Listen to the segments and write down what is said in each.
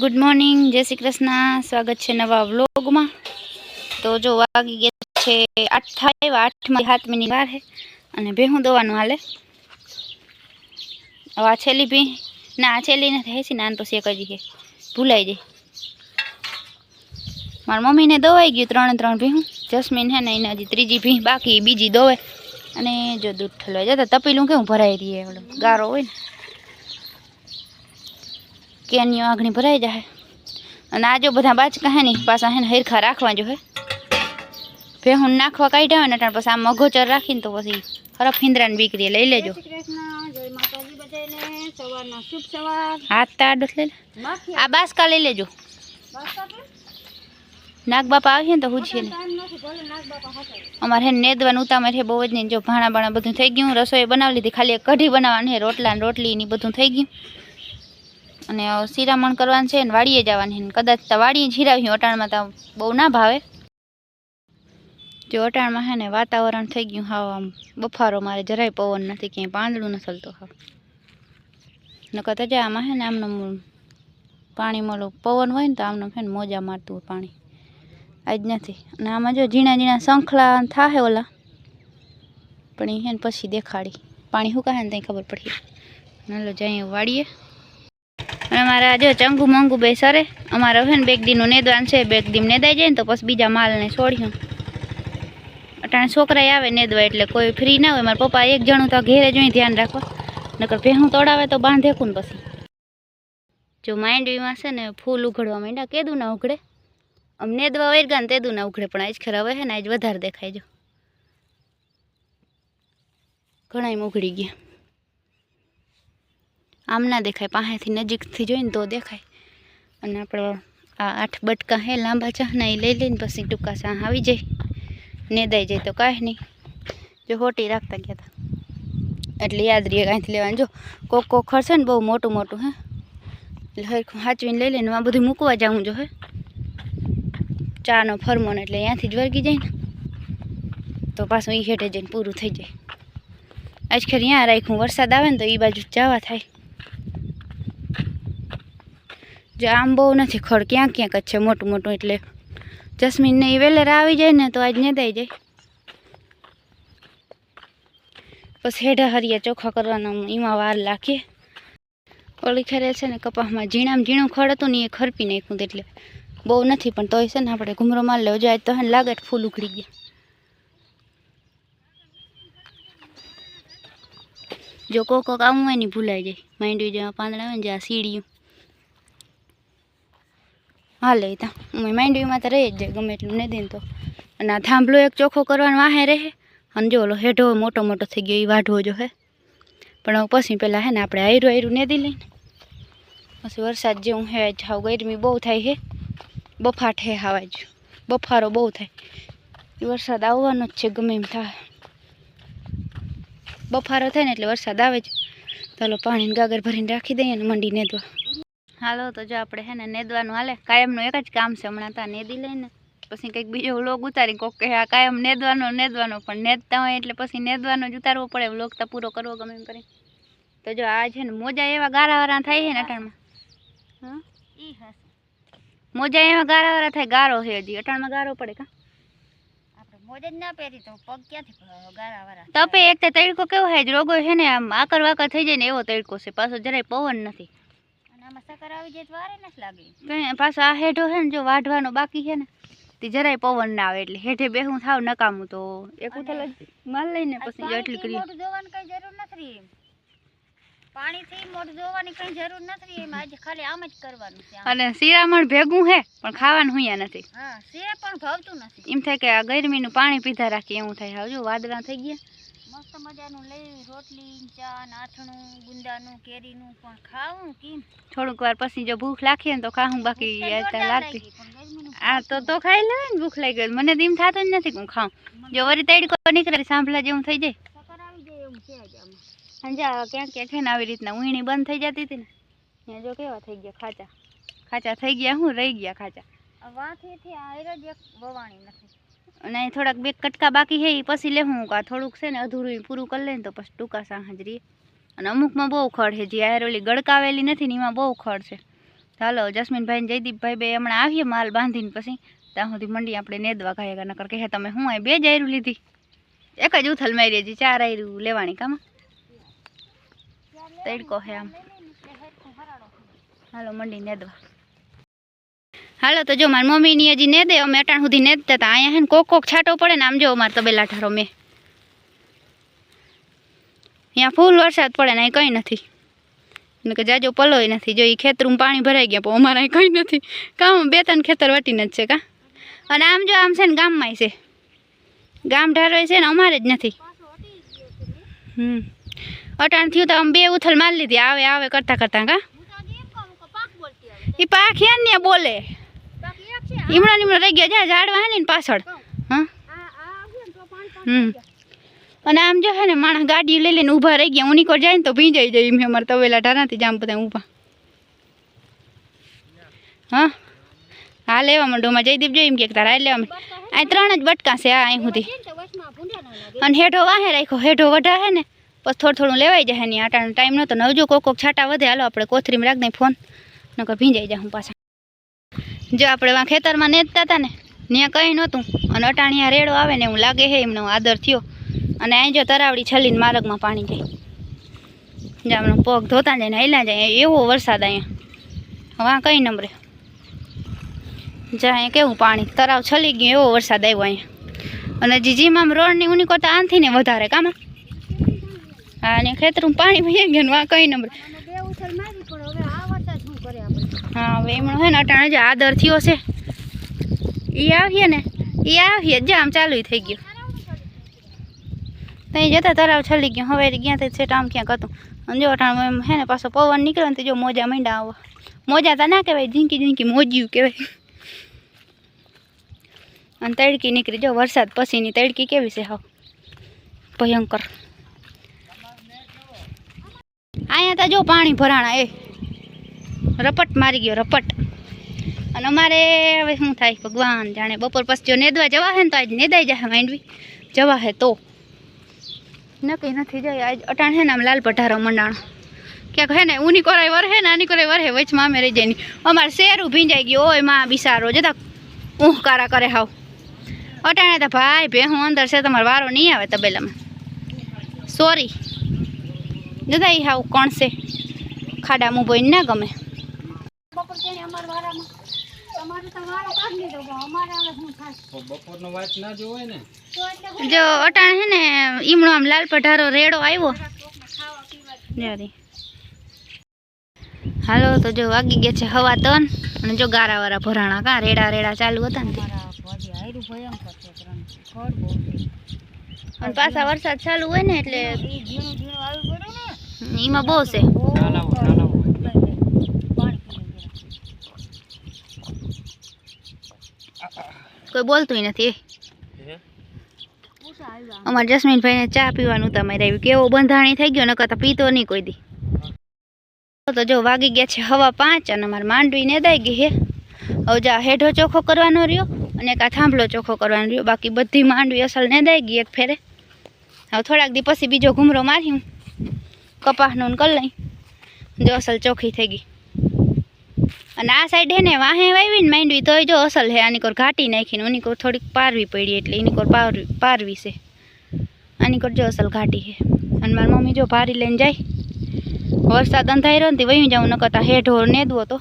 Good morning જય શ્રી કૃષ્ણ. સ્વાગત છે નવા વ્લોગમાં. તો જો વાગી ગયા છે આઠ થાય આઠમાં સાત મિનિટ વાર અને ભેહું દોવાનું હાલે. હવે આ છેલ્લી ભી ના, આ છેલ્લી નથી હેસી નાન પછી એક હજી ભૂલાઈ જાય. મારા મમ્મીને દોવાઈ ગયું ત્રણે, ત્રણ ભીહું. જસ્મીન હે ને એને હજી ત્રીજી ભી, બાકી બીજી દોવે. અને જો દૂધ ઠલવાઈ જતા તપેલું કેવું ભરાઈ રહીએ ગારો હોય ને. કેનીઓ આગણી ભરાઈ જાય અને આ જો બધા બાચકા હે ને પાછા હે ને હરખા રાખવા જો હે. ભેહું નાખવા કાઢ્યા હોય ને એટલે પછી આ મગોચર રાખીને તો પછી હરફ હિંદરાને બીકરી લઈ લેજો. હાથ તાડ લઈ લે. આ બાસકા લઈ લેજો. નાગ બાપા આવશે ને તો પૂછીએ ને. અમારે હે ને નેદવાનું ઉતામર છે બહુ જ નહીં. જો ભાણા બાણા બધું થઈ ગયું રસોઈ બનાવી લીધી ખાલી એક કઢી બનાવવાની છે રોટલા ને રોટલી ને ઈ બધું થઈ ગયું. અને શિરામણ કરવાનું છે ને વાડીએ જવાની છે કદાચ તો વાડીએ જીરાવી અટાણમાં તો બહુ ના ભાવે. જો અટાણમાં છે ને વાતાવરણ થઈ ગયું હાવ આમ, બફારો મારે, જરાય પવન નથી, ક્યાંય પાંદડું નથી હલતો હાવ. નકર તો જા આમાં છે ને આમનું પાણી મળું પવન હોય ને તો આમનું છે ને મોજા મારતું પાણી. આજ નથી. અને આમાં જો ઝીણા ઝીણા શંખલા થાય ઓલા. પણ એ છે ને પછી દેખાડી. પાણી શું કહે ને ત્યાં ખબર પડી ચાલો જઈએ વાડીએ. અને મારા જો ચંગુ મંગુ બે સરે અમારે હવે ને બેગ દીનું નેદવાન છે બેગ દીમ નેદાઈ જાય ને તો પછી બીજા માલને છોડ્યું. અટાણે છોકરાએ આવે નેદવા એટલે કોઈ ફ્રી ના હોય. મારા પપ્પા એક જણું તો ઘેરે જોઈ ધ્યાન રાખો. નકર ભેહું તોડાવે તો બાંધે કું ને પછી. જો માંડવીમાં છે ને, ફૂલ ઉઘડવા માંડ્યા. કેદું ના ઉઘડે? આમ નેદવા વૈરગા ને તેદું ના ઉઘડે. પણ આજ ખરા હવે છે ને, આજ વધારે દેખાય જો. ઘણાય ઉઘડી ગયા. આમ ના દેખાય, પાસેથી નજીકથી જોઈને તો દેખાય. અને આપણો આ આઠ બટકા હે, લાંબા ચાહના એ લઈ લઈને પછી ટૂંકા ચાહ આવી જાય. ને દઈ જાય તો કાંઈ નહીં. જો હોટી રાખતા ગયા હતા એટલે યાદ રહીએ કાંઈથી લેવાનું. જો કોક કોક ખર્ચે ને બહુ મોટું મોટું, હે. એટલે હરખું સાચવીને લઈ લઈને આ બધું મૂકવા જાઉં જો, હે. ચાનો ફરમોન એટલે અહીંયાથી જ વર્ગી જાય ને. તો પાછું એ હેઠે જઈને પૂરું થઈ જાય. આજ ખેર અહીંયા રાખ્યું, વરસાદ આવે ને તો એ બાજુ જવા થાય. જો આમ બહુ નથી ખડ, ક્યાંક ક્યાંક જ છે મોટું મોટું, એટલે જસ્મીનને એ વેલેરા આવી જાય ને તો આજ નેદાઈ જાય. પછી હેઢા હરિયા ચોખ્ખા કરવાના એમાં વાર લાખીએ ઓલી ખેરે છે ને કપાસમાં ઝીણામ ઝીણું ખડ હતું ને એ ખરપી નાખ્યું એટલે બહુ નથી, પણ તોય છે ને આપણે ઘૂમરો માર લેવો જાય તો હે લાગે ફૂલ ઉખડી ગયા. જો કોક કોક આવું હોય ને ભૂલાઈ જાય. માંડવી જેવા પાંદડા હોય ને જ્યાં સીડીયું હાલે તા. હું માંડવીમાં તો રહી જ જાય, ગમે એટલું નહીં દઈને તો. અને આ થાંભલો એક ચોખ્ખો કરવાનો વાહે રહે અને જો ઓલો હેઠો મોટો મોટો થઈ ગયો એ વાઢવો જો હે. પણ હવે પછી પહેલાં હે ને આપણે આયરું આયરું નેદી લઈને. પછી વરસાદ જેવું હે જાવ ગરમી બહુ થાય છે બફાટ હે હાવા જ બફારો બહુ થાય. એ વરસાદ આવવાનો જ છે, ગમે એમ થાય. બફારો થાય ને એટલે વરસાદ આવે જ. ચાલો પાણીને ગાગર ભરીને રાખી દઈએ ને મંડી નેદવા. હાલો તો જો આપણે હે ને નેદવાનું હાલે. કાયમનું એક જ કામ છે હમણાં ત્યાં નેદી લઈને. પછી કંઈક બીજો વ્લોગ ઉતારી કોક કહે આ કાયમ નેદવાનો નેદવાનો. પણ નેદતા હોય એટલે પછી નેદવાનો જ ઉતારવો પડે. વ્લોગ તો પૂરો કરવો ગમે એમ કરી તો જો આ છે ને મોજા એવા ગારાવાળા થાય છે ને અટાણમાં હા? મોજા એવા ગારાવાળા થાય ગારો છે હજી. અટાણમાં ગારો પડે કા? મોજે જ ના પહેરી તો પગ ક્યાંથી તપે એક તો તડકો કેવો હોય રોગો છે ને આમ આકર વાકર થઈ જાય ને એવો તડકો છે. પાછો જરાય પવન નથી. આમાં સકર આવી જાય તો વારે નથી લાગે કઈ પાછો આ હેઠો છે ને જો વાઢવાનો બાકી છે ને તે જરાય પવન ના આવે એટલે હેઠે બેહું થાવ નકામું તો એક ઉથલ માલ લઈને પછી એટલી કરી. મોઢું જોવાની કઈ જરૂર નથી. પાણીથી મોઢું જોવાની કઈ જરૂર નથી એમ આજે ખાલી આમ જ કરવાનું છે અને શિરામણ ભેગું હે પણ ખાવાનું હુંયા નથી. હા શિરા પણ ભાવતું નથી. એમ થાય કે આ ગરમીનું પાણી પીધા રાખીએ એવું થાય. હવે જો વાદળા થઈ ગયા મસ્ત મજાનું લઈ રોટલી ચા નાથણું ગુંદાનું કેરીનું પણ ખાવું કેમ થોડુંક વાર પછી જો ભૂખ લાગી ને તો ખાવું બાકી લાગતી. આ તો તો ખાઈ લે ને ભૂખ લાગી ગઈ મને તો એમ થતું જ નથી કે હું ખાઉં. જો વળી તડકો નીકળે સાંભળા જેવું થઈ જાય. સમજા ક્યાંક ક્યાંક છે ને આવી રીતના ઉણી બંધ થઈ જતી હતી ને. જો કેવા થઈ ગયા ખાચા. ખાચા થઈ ગયા હું રહી ગયા ખાચા. વાથી વાંથીથી આ જ એક વવાણી નથી. અને થોડાક બે કટકા બાકી છે એ પછી લેવું કા થોડુંક છે ને અધૂરું પૂરું કરી લઈને તો પછી ટૂંકા સાંજરી અને અમુકમાં બહુ ખડ છે, જે આયરોલી ગડકાવેલી નથી ને એમાં બહુ ખડ છે. ચાલો જસ્મીનભાઈ ને જયદીપભાઈ બે હમણાં આવીએ માલ બાંધીને પછી. ત્યાં સુધી મંડી આપણે નેદવા ખાઈએ નકર કહે, તમે હું અહીં બે જ આયરું લીધી? એક જ ઉથલ મારી હજી ચાર આયરું લેવાની કામ. તડકો હે આમ. હાલો, મંડી નેદવા. હાલો તો જો મારી મમ્મીની હજી ને દે અમે અટાણ સુધી નેદતા હતા. અહીંયા હે ને કોક કોક છાંટો પડે ને આમ જો અમારે તબેલા ઠારો મેં. અહીંયા ફૂલ વરસાદ પડે ને અહીં કંઈ નથી. ને કે જાજો પલોય નથી. જો એ ખેતરું પાણી ભરાઈ ગયા પણ અમારે અહીં કંઈ નથી. કામ બે ત્રણ ખેતર વટીને જ છે કા? અને આમ જો આમ છે ને ગામમાંય છે. ગામ ઢારોય છે ને અમારે જ નથી. હમ. અટાણ થયું તો આમ બે ઉથલ મારી લીધી. આવે આવે કરતાં કરતાં કા? એ પાખ યાર ને બોલે. ઈમણા નીમણા રહી ગયા. જ્યાં ઝાડવા હે ને પાછળ. હા. હમ. અને આમ જો હે ને માણસ ગાડી લઈ લઈને ઊભા રહી ગયા. ઉની કોર જાય ને તો ભીંજાઈ જાય એમ અમારે તવેલા ઢારાથી જામ બધા ઊભા. હા? હા લેવા માંડોમાં જયદીપ જોઈ એમ કે તારા આ લેવા માંડ. આ ત્રણ જ બટકા છે આ અહીં સુધી. અને હેઠો વાહે રાખ્યો. હેઠો વઢા હે ને. પછી થોડું થોડું લેવાઈ જાય ને. આટાનો ટાઈમ નહોતો નવજો કોક કોક છાટા વધે. હાલો આપણે કોથરીમાં રાખ દઈ ફોન. નકર ભીંજાઈ જાય હું પાછા. જો આપણે વાં ખેતરમાં નેતતા હતા ને ત્યાં કંઈ નહોતું. અને અટાણિયા રેડો આવે ને એવું લાગે હે એમનો આદર થયો. અને અહીં જો તરાવડી છલીને માર્ગમાં પાણી જાય. જામનો પગ ધોતા જાય ને હેલા જાય એવો વરસાદ અહીંયા વાં કંઈ નંબરે જ્યાં કેવું પાણી, તરાવ છલી ગયું, એવો વરસાદ આવ્યો અહીંયા. અને જીજીમાં રોડની ઉની કરતા આનથી ને વધારે, કામાં? હા અને ખેતરું પાણી ભરી ગયું વાં કંઈ નંબરે બે ઉછળ મારી પણ હવે આ વરસાદ શું કરે આપણે હા એમનો હે ને અટાણે જે આદર થયો છે એ આવીએ ને એ આવીએ, જ, આમ ચાલુ થઈ ગયું. ત્યાં જતા તરાવ છલી ગયો હવે ગયા તે, છેટ આમ ક્યાંક હતું. અને જો અટાણ એમ હે ને પાછો પવન નીકળ્યો ને તો જો મોજા મંડા આવો. મોજા તો ના કહેવાય, ઝીંકી ઝીંકી મોજ્યું કહેવાય. અને તડકી નીકળી, જો વરસાદ પછીની તડકી કેવી છે હાવ. ભયંકર. અહીંયા તો જો પાણી ભરાણા, એ રપટ મારી ગયો, રપટ. અને અમારે હવે શું થાય? ભગવાન જાણે બપોર પછી જો નેદવા જવા હે ને તો આજ નેદાઈ જાય માંડવી. જવા હે તો. નક્કી નથી જાય આજ અટાણ હે ને આમ લાલ પઢારો મંડાણો. ક્યાંક હે ને ઊની કોરાય વરહે ને આની કોરાય વરહે વચમાં અમે રહી જાય અમારે શેરું ભીંજાઈ ગયું. ઓયમાં, બિસારો, જતા ઊંહકારા કરે હાવ. અટાણે તો ભાઈ ભે હું અંદર છે, તમારો વારો નહીં આવે તબેલામાં. સોરી જતા એ હાવ કોણ છે? ખાડામાં બોઈને ના ગમે. અમાર વારામાં. તમારે તો વારો કાઢી લીધો પણ અમારે હવે શું થાય? બપોરનો વાત ના જોવાય ને. તો એટલે હું જો અટાણ હે ને ઈમણો આમ લાલ પઢારો રેડો આવ્યો. કોકને ખાવા પીવા જ્યારે હાલો તો જો વાગી ગયા છે હવા તન અને જો ગારા વાળા ભરાણા કા રેડા રેડા ચાલુ હતા ને. તે. મારા ભાજી આયરું ભયંકર છે ત્રણ ફળ બહુ છે. અને પાછા વરસાદ ચાલુ હોય ને એટલે ઈ ઝીણું ઝીણું આવી પડ્યું ને. એમાં બહુ છે બહુ ચાલાવો, ચાલાવો. પાણી પીને કોઈ બોલતું નથી અમારા જસ્મીનભાઈને ચા પીવાનું તમારે આવ્યું. કેવો બંધાણી થઈ ગયો નકર તો પીતો નહીં કોઈ દી. તો જો વાગી ગયા છે હવા પાંચ અને અમારે માંડવી નેદાઈ ગઈ હે. હવે જા હેઠો ચોખ્ખો કરવાનો રહ્યો અને કા થાંભલો ચોખ્ખો કરવાનો રહ્યો. બાકી બધી માંડવી અસલ નેદાઈ ગઈ એક ફેરે. હવે થોડાક દી પછી બીજો ઘૂમરો માર્યું. કપાસનો કરી લઈ જો અસલ ચોખ્ખી થઈ ગઈ. અને આ સાઈડ હે ને વાહે વાવીને માંડવી તોય જો અસલ હે. આની કોર ઘાટી નાખીને એની કોર થોડીક પારવી પડી એટલે એની કોર પારવી પારવી છે. આની કોર જો અસલ ઘાટી છે અને મારી મમ્મી જો પારી લઈને જાય. વરસાદ અંધાર્યો ને તે વયું જાઉં ન કરતા ઢોર નેદવો તો.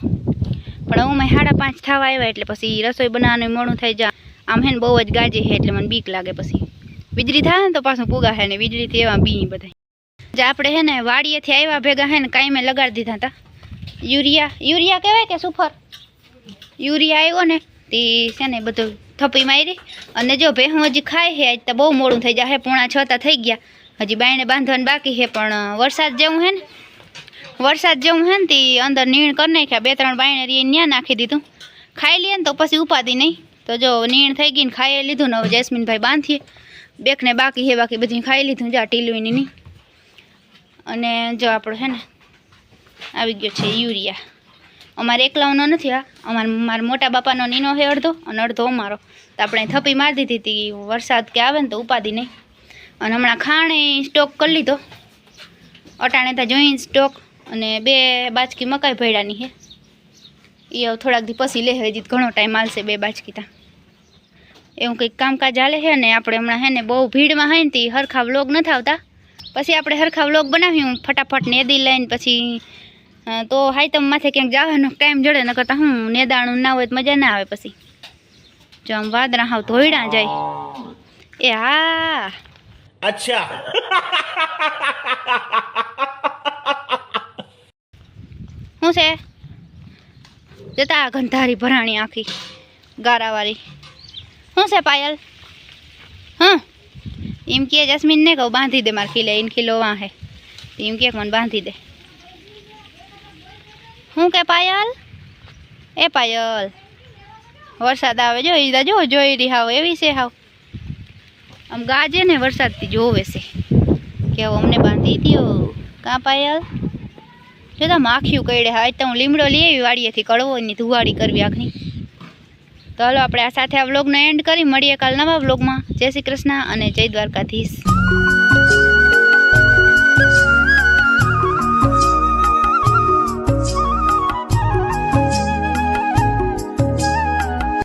પણ હું મેં સાડા પાંચ થવા આવ્યા એટલે પછી રસોઈ બનાવવાનું મોડું થઈ જા આમ હે ને બહુ જ ગાજી છે એટલે મને બીક લાગે પછી. વીજળી થાય ને તો પાછું પૂગા હે ને વીજળીથી એવા બી બધા જે આપણે હે ને વાડીએથી આવ્યા ભેગા હે ને કાંઈ મેં લગાડી દીધા હતા યુરિયા યુરિયા કહેવાય કે સુફર? યુરિયા આવ્યો ને, તે છે ને બધું થપ્પી મારી અને જો ભેહું હજી ખાય છે, આજ તો બહુ મોડું થઈ જાય પોણા છ તો થઈ ગયા. હજી બાયણે બાંધવાનું બાકી છે, પણ વરસાદ જેવું હે ને, વરસાદ જેવું હે ને, તે અંદર નીણ કરી નાખ્યા, બે ત્રણ બાયણે રી ત્યાં નાખી દીધું. ખાઈ લઈએ ને તો પછી ઉપાદી નહીં. તો જો નીણ થઈ ગઈ ને ખાઈ લીધું ને, હવે જેસ્મીનભાઈ બાંધીએ. બેકને બાકી છે, બાકી બધું ખાઈ લીધું, જા ટીલુની નહીં અને જો આપણે છે ને આવી ગયો છે યુરિયા. અમારે એકલાઓનો નથી આ. અમાર મારા મોટા બાપાનો નીનો છે અડધો અને અડધો અમારો. તો આપણે થપી મારી દીધી હતી. વરસાદ કે આવે ને તો ઉપાધી નહીં. અને હમણાં ખાણે સ્ટોક કરી લીધો. અટાણે ત્યાં જોઈને સ્ટોક અને બે બાચકી મકાઈ ભેડાની છે. એ હવે થોડાક દી પછી લે હજી ઘણો ટાઈમ આવશે બે બાજકીતા એવું કંઈક કામકાજ હાલે છે ને આપણે હમણાં હે ને બહુ ભીડમાં હોય ને તે હરખા વ્લોગ નથી આવતા. પછી આપણે હરખા વ્લોગ બનાવ્યું ફટાફટ નેદી લઈને પછી તો હાઈ હાઈતમ માથે ક્યાંક જવાનો ટાઈમ જડે ન કરતા હું નેદાણું ના હોય તો મજા ના આવે પછી. જો આમ વાદરા હાવ ધોઈડા જાય. એ હા. અચ્છા. શું છે? જતા ગંધારી ભરાણી આખી ગારાવાળી. શું છે પાયલ? હા? એમ કે જસ્મીન ને કહું બાંધી દે મારે ખીલે એને ખીલો વાં હે એમ કે મને બાંધી દે. શું કે પાયલ? એ પાયલ. વરસાદ આવે, જો ઈ જો જોઈ રહી હાવ, એવી છે હાવ. આમ ગાજે ને વરસાદથી જોવે છે. કે અમને બાંધી દ્યો. કાં પાયલ? જો તો માખ્યું કઈડે હા તો હું લીમડો લઈ આવી વાડીએથી કડવો એની ધુવાડી કરવી આખની. તો હાલો આપણે આ સાથે આ વ્લોગનો એન્ડ કરી. મળીએ કાલ નવા વ્લોગમાં. જય શ્રી કૃષ્ણ અને જય દ્વારકાધીશ.